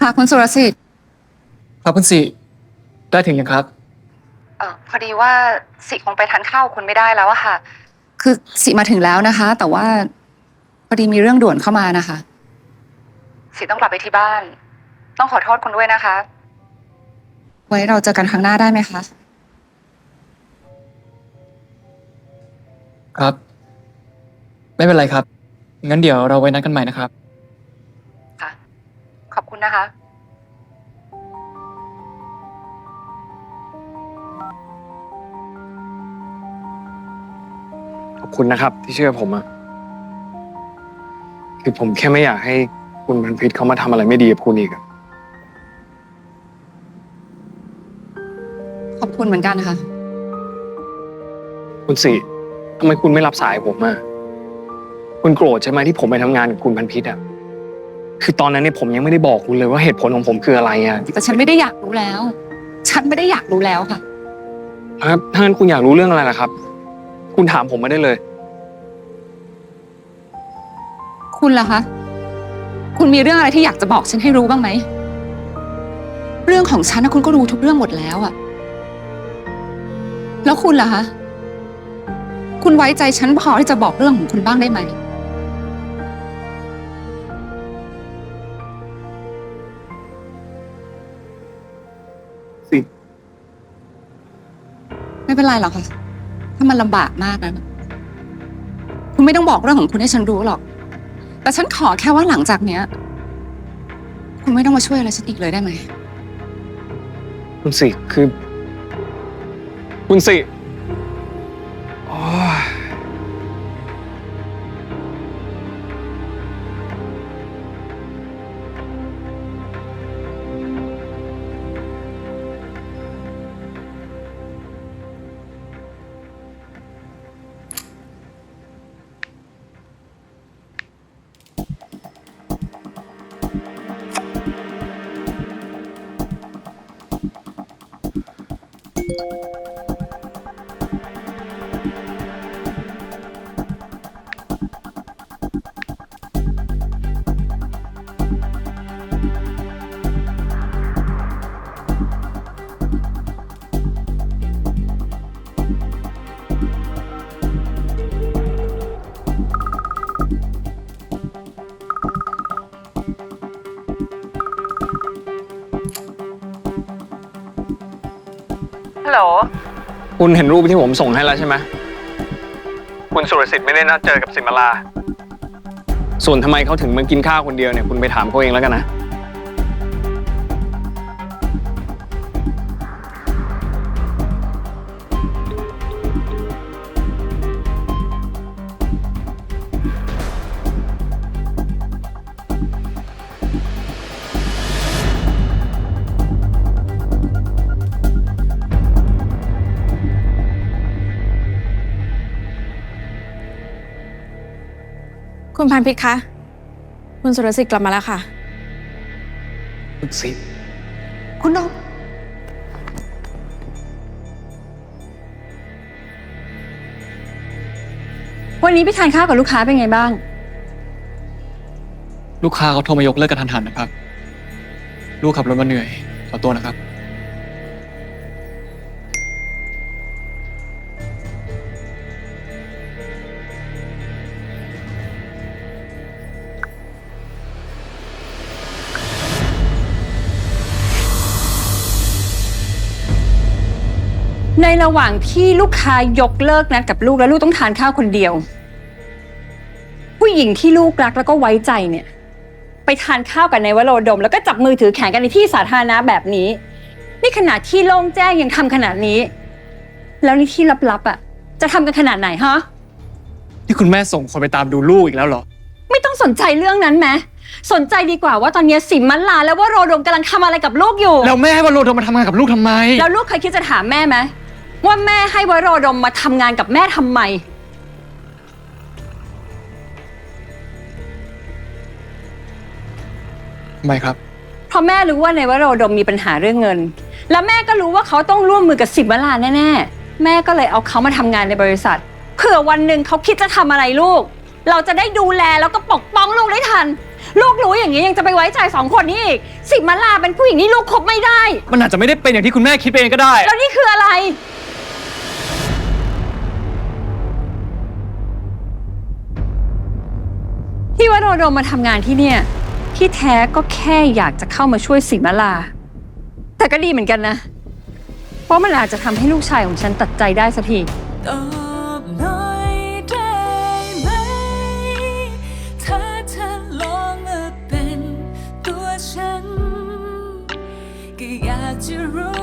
ค่ะคุณสุรสิทธิ์ครับคุณสิได้ถึงยังครับ เออพอดีว่าสิคงไปทานข้าวคุณไม่ได้แล้วอะค่ะ คือสิมาถึงแล้วนะคะ แต่ว่าพอดีมีเรื่องด่วนเข้ามานะคะ สิต้องกลับไปที่บ้าน ต้องขอโทษคุณด้วยนะคะ ไว้เราเจอกันครั้งหน้าได้ไหมคะครับ ไม่เป็นไรครับ งั้นเดี๋ยวเราไว้นัดกันใหม่นะครับค่ะ ขอบคุณนะคะ ขอบคุณนะครับ ที่เชื่อผมอะคือผมแค่ไม่อยากให้คุณพันพิษเขามาทำอะไรไม่ดีกับคุณอีกอะขอบคุณเหมือนกันค่ะคุณสิทำไมคุณไม่รับสายผมอะคุณโกรธใช่ไหมที่ผมไปทำงานกับคุณพันพิษอะ คือตอนนั้นเนี่ยผมยังไม่ได้บอกคุณเลยว่าเหตุผลของผมคืออะไรอะแต่ฉันไม่ได้อยากรู้แล้ว ฉันไม่ได้อยากรู้แล้วค่ะ ครับถ้างั้นคุณอยากรู้เรื่องอะไรล่ะครับ คุณถามผมมาได้เลย คุณล่ะคะ คุณมีเรื่องอะไรที่อยากจะบอกฉันให้รู้บ้างไหม เรื่องของฉันนะคุณก็รู้ทุกเรื่องหมดแล้วอะแล้วคุณล่ะคะ คุณไว้ใจฉันพอที่จะบอกเรื่องของคุณบ้างได้ไหม ไม่เป็นไรหรอกค่ะ ถ้ามันลำบากมากนะคุณไม่ต้องบอกเรื่องของคุณให้ฉันรู้หรอก แต่ฉันขอแค่ว่าหลังจากเนี้ย คุณไม่ต้องมาช่วยอะไรฉันอีกเลยได้ไหม คุณสิคือ คุณสิ ฮัลโหล คุณเห็นรูปที่ผมส่งให้แล้วใช่ไหมคุณสุรสิทธิ์ไม่ได้นัดเจอกับสิมาลา ส่วนทำไมเขาถึงมากินข้าวคนเดียวเนี่ย คุณไปถามเขาเองแล้วกันนะ คุณพันพิษคะ คุณสุรสิทธิ์กลับมาแล้วค่ะ คุณสิทธิ์คุณนกวันนี้ไปทานข้าวกับลูกค้าเป็นไงบ้าง ลูกค้าเขาโทรมายกเลิกกระทันหันนะครับ ลูกขับรถมาเหนื่อย ขอตัวนะครับ ในระหว่างที่ลูกค้ายกเลิกนัดกับลูกแล้วลูกต้องทานข้าวคนเดียว ผู้หญิงที่ลูกรักแล้วก็ไว้ใจเนี่ย ไปทานข้าวกับนายวโรดม แล้วก็จับมือถือแข่งกันในที่สาธารณะแบบนี้ นี่ขนาดที่โล่งแจ้งยังทำขนาดนี้ แล้วนี่ที่ลับๆอะ จะทำกันขนาดไหนฮะที่คุณแม่ส่งคนไปตามดูลูกอีกแล้วเหรอ ไม่ต้องสนใจเรื่องนั้นไหมสนใจดีกว่าว่าตอนนี้สิมมันลาแล้วว่าโรดมกำลังทำอะไรกับลูกอยู่ แล้วแม่ให้วาโลโทรมาทำงานกับลูกทำไม แล้วลูกเคยคิดจะถามแม่ไหม ว่าแม่ให้วโรดมมาทำงานกับแม่ทำไมทำไมครับ เพราะแม่รู้ว่าในวโรดมมีปัญหาเรื่องเงิน แล้วแม่ก็รู้ว่าเขาต้องร่วมมือกับสิบวลาแน่ๆ แม่ก็เลยเอาเขามาทำงานในบริษัท เผื่อวันหนึ่งเขาคิดจะทำอะไรลูก เราจะได้ดูแลแล้วก็ปกป้องลูกได้ทัน ลูกรู้อย่างนี้ยังจะไปไว้ใจสองคนนี้อีกสิมาลาเป็นผู้หญิงที่ลูกคบไม่ได้ มันอาจจะไม่ได้เป็นอย่างที่คุณแม่คิดไปเองก็ได้ แล้วนี่คืออะไร โดโดมาทำงานที่เนี่ย ที่แท้ก็แค่อยากจะเข้ามาช่วยสิมาลา แต่ก็ดีเหมือนกันนะ เพราะมันอาจจะทำให้ลูกชายของฉันตัดใจได้สักทีตอบหน่อยได้ไหม ถ้าเธอลองมาเป็นตัวฉัน ก็อยากจะรู้